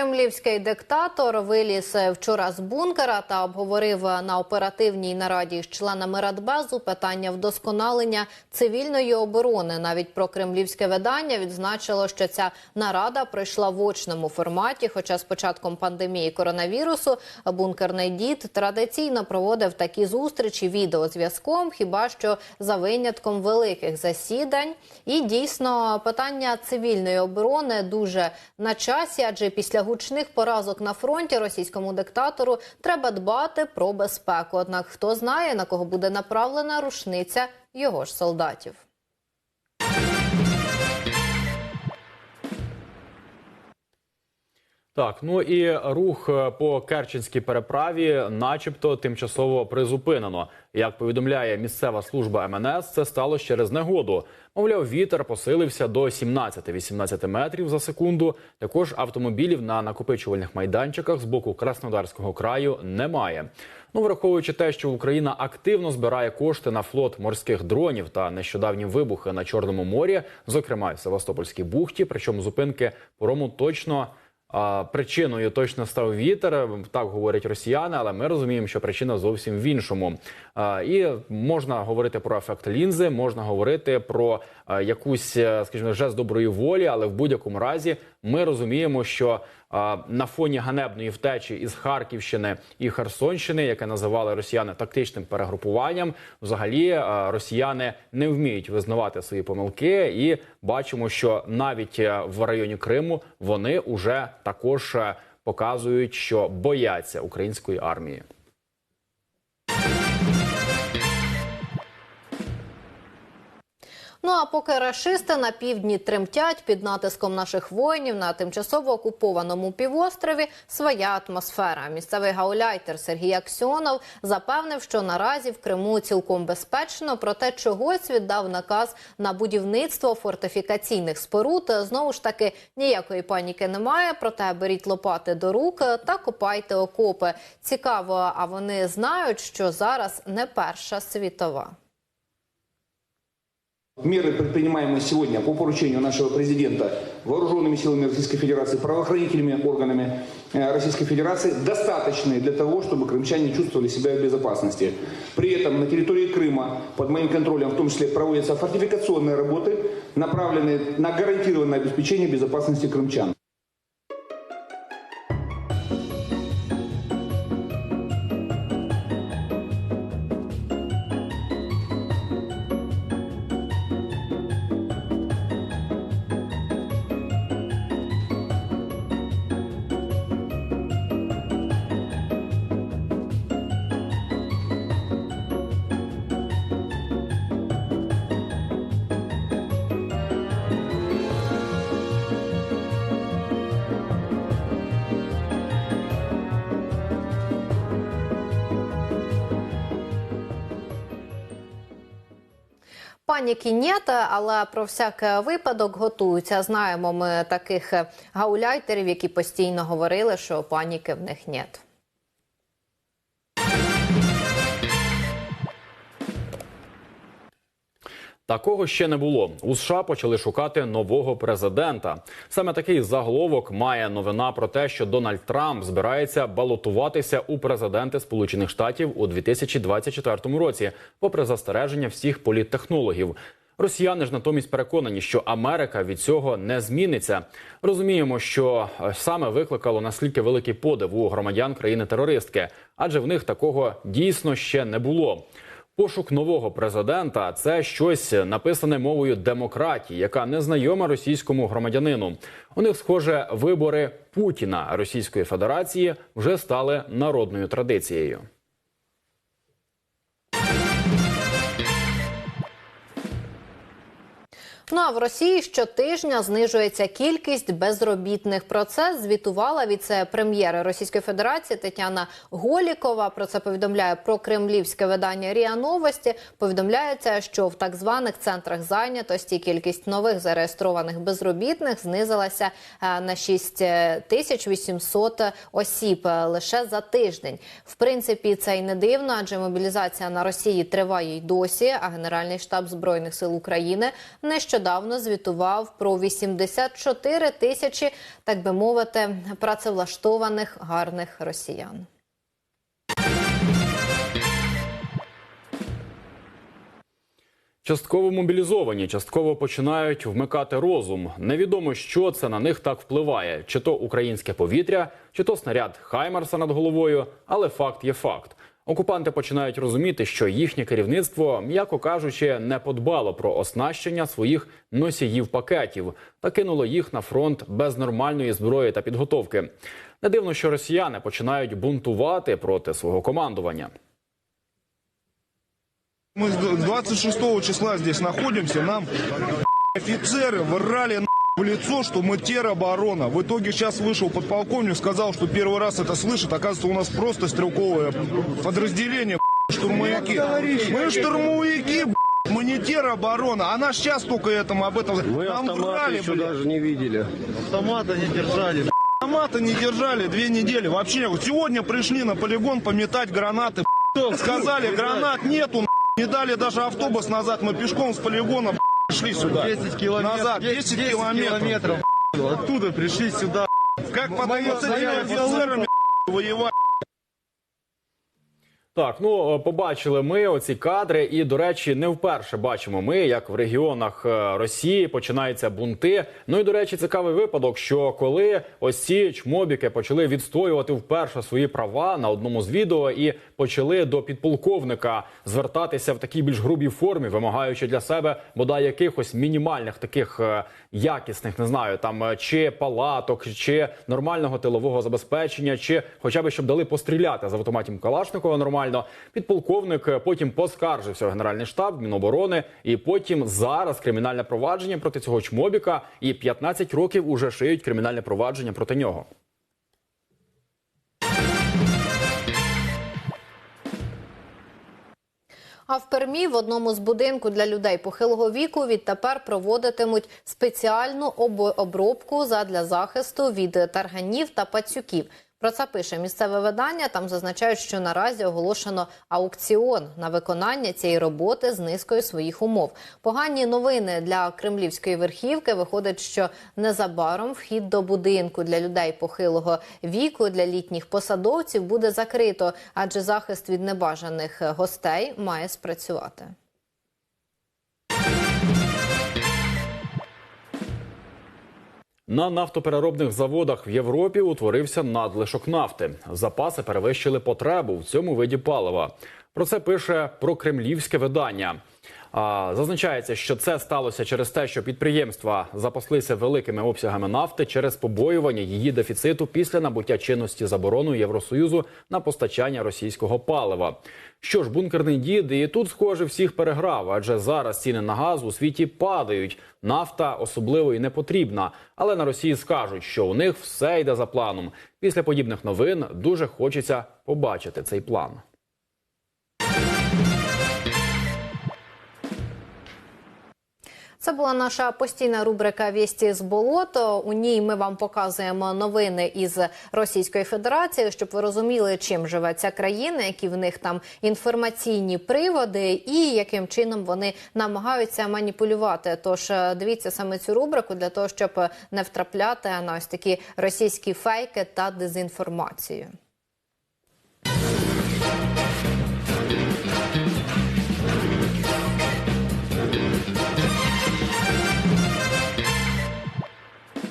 Прокремлівський диктатор виліз вчора з бункера та обговорив на оперативній нараді з членами Радбезу питання вдосконалення цивільної оборони. Навіть прокремлівське видання відзначило, що ця нарада пройшла в очному форматі. Хоча з початком пандемії коронавірусу бункерний дід традиційно проводив такі зустрічі відеозв'язком, хіба що за винятком великих засідань. І дійсно питання цивільної оборони дуже на часі, адже після гучних поразок на фронті російському диктатору треба дбати про безпеку. Однак хто знає на кого буде направлена рушниця його ж солдатів. Так, ну і рух е, по Керченській переправі, начебто, тимчасово призупинено. Як повідомляє місцева служба МНС, це сталося через негоду. Мовляв, вітер посилився до 17-18 метрів за секунду. Також автомобілів на накопичувальних майданчиках з боку Краснодарського краю немає. Ну, враховуючи те, що Україна активно збирає кошти на флот морських дронів та нещодавні вибухи на Чорному морі, зокрема в Севастопольській бухті, причому зупинки порому точно. Причиною точно став вітер, так говорять росіяни, але ми розуміємо, що причина зовсім в іншому. І можна говорити про ефект лінзи, можна говорити про якусь, е, скажімо, жест доброї волі, але в будь-якому разі ми розуміємо, що на фоні ганебної втечі із Харківщини і Херсонщини, яке називали росіяни тактичним перегрупуванням, взагалі росіяни не вміють визнавати свої помилки, і бачимо, що навіть е, в районі Криму вони уже також е, показують, що бояться української армії. А поки рашисти на півдні тремтять під натиском наших воїнів на тимчасово окупованому півострові своя атмосфера. Місцевий гауляйтер Сергій Аксьонов запевнив, що наразі в Криму цілком безпечно, проте чогось віддав наказ на будівництво фортифікаційних споруд. Знову ж таки ніякої паніки немає. Проте беріть лопати до рук та копайте окопи. Цікаво, а вони знають, що зараз не перша світова. Меры, предпринимаемые сегодня по поручению нашего президента вооруженными силами Российской Федерации, правоохранительными органами э, Российской Федерации, достаточные для того, чтобы крымчане чувствовали себя в безопасности. При этом на территории Крыма под моим контролем в том числе проводятся фортификационные работы, направленные на гарантированное обеспечение безопасности крымчан. Паніки нет, але про всяк випадок готуються. Знаємо ми таких гауляйтерів, які постійно говорили, що паніки в них нет. Такого ще не було. У США почали шукати нового президента. Саме такий заголовок має новина про те, що Дональд Трамп збирається балотуватися у президенти Сполучених Штатів у 2024 році, попри застереження всіх політтехнологів. Росіяни ж натомість переконані, що Америка від цього не зміниться. Розуміємо, що е, саме викликало наскільки великий подив у громадян країни-терористки, адже в них такого дійсно ще не було. Пошук нового президента це щось написане мовою демократії, яка не знайома російському громадянину. У них, схоже, вибори Путіна Російської Федерації вже стали народною традицією. Ну а в Росії щотижня знижується кількість безробітних. Про це звітувала віце-прем'єра Російської Федерації Тетяна Голікова. Про це повідомляє про кремлівське видання Ріа Новості. Повідомляється, що в так званих центрах зайнятості кількість нових зареєстрованих безробітних знизилася е, на 6800 осіб е, лише за тиждень. В принципі, це й не дивно, адже мобілізація на Росії триває й досі. А Генеральний штаб збройних сил України нещодавно нещодавно звітував про 84 тисячі, так би мовити, працевлаштованих гарних росіян. Частково мобілізовані, частково починають вмикати розум. Невідомо, що це на них так впливає: чи то українське повітря, чи то снаряд Хаймарса над головою. Але факт є факт. Окупанти починають розуміти, що їхнє керівництво, м'яко кажучи, не подбало про оснащення своїх носіїв пакетів та кинуло їх на фронт без нормальної зброї та підготовки. Не дивно, що росіяни починають бунтувати проти свого командування. Мы с 26 числа здесь находимся, нам офицеры врали в лицо, что мы тероборона. В итоге сейчас вышел подполковник, сказал, что первый раз это слышит. Оказывается, у нас просто стрелковое подразделение, штурмовики. Мы штурмовики, мы не тероборона. Она сейчас только этому об этом... Вы Нам автоматы еще блядь. даже не видели. Автомата не держали. Автомата не держали две недели. Вообще, сегодня пришли на полигон пометать гранаты. Сказали, гранат нету. Не дали даже автобус назад. Мы пешком с полигона пришли сюда. 10 километров. Назад, 10, километров. километров. Оттуда пришли сюда. Как с этими офицерами воевать? Так, ну е, побачили ми оці кадри, і до речі, не вперше бачимо ми, як в регіонах е, Росії починаються бунти. Ну і до речі, цікавий випадок, що коли ось ці чмобіки почали відстоювати вперше свої права на одному з відео і почали до підполковника звертатися в такій більш грубій формі, вимагаючи для себе бодай якихось мінімальних таких е, якісних, не знаю, там чи палаток, чи нормального тилового забезпечення, чи хоча б щоб дали постріляти з автоматів Калашникова нормально. Підполковник е, потім поскаржився в Генеральний штаб Міноборони, і потім зараз кримінальне провадження проти цього чмобіка, і 15 років уже шиють кримінальне провадження проти нього. А в Пермі в одному з будинку для людей похилого віку відтепер проводитимуть спеціальну обробку задля захисту від тарганів та пацюків. Про це пише місцеве видання. Там зазначають, що наразі оголошено аукціон на виконання цієї роботи з низкою своїх умов. Погані новини для кремлівської верхівки. Виходить, що незабаром вхід до будинку для людей похилого віку для літніх посадовців буде закрито, адже захист від небажаних гостей має спрацювати. На нафтопереробних заводах в Європі утворився надлишок нафти. Запаси перевищили потребу в цьому виді палива. Про це пише прокремлівське видання. Зазначається, що це сталося через те, що підприємства запаслися великими обсягами нафти через побоювання її дефіциту після набуття чинності заборону Євросоюзу на постачання російського палива. Що ж, бункерний дід і тут, схоже, всіх переграв, адже зараз ціни на газ у світі падають. Нафта особливо і не потрібна. Але на Росії скажуть, що у них все йде за планом. Після подібних новин дуже хочеться побачити цей план. Це була наша постійна рубрика «Вісті з болото. У ній ми вам показуємо новини із Російської Федерації, щоб ви розуміли, чим живе ця країна, які в них там інформаційні приводи, і яким чином вони намагаються маніпулювати. Тож е, дивіться саме цю рубрику для того, щоб не втрапляти на ось такі російські фейки та дезінформацію.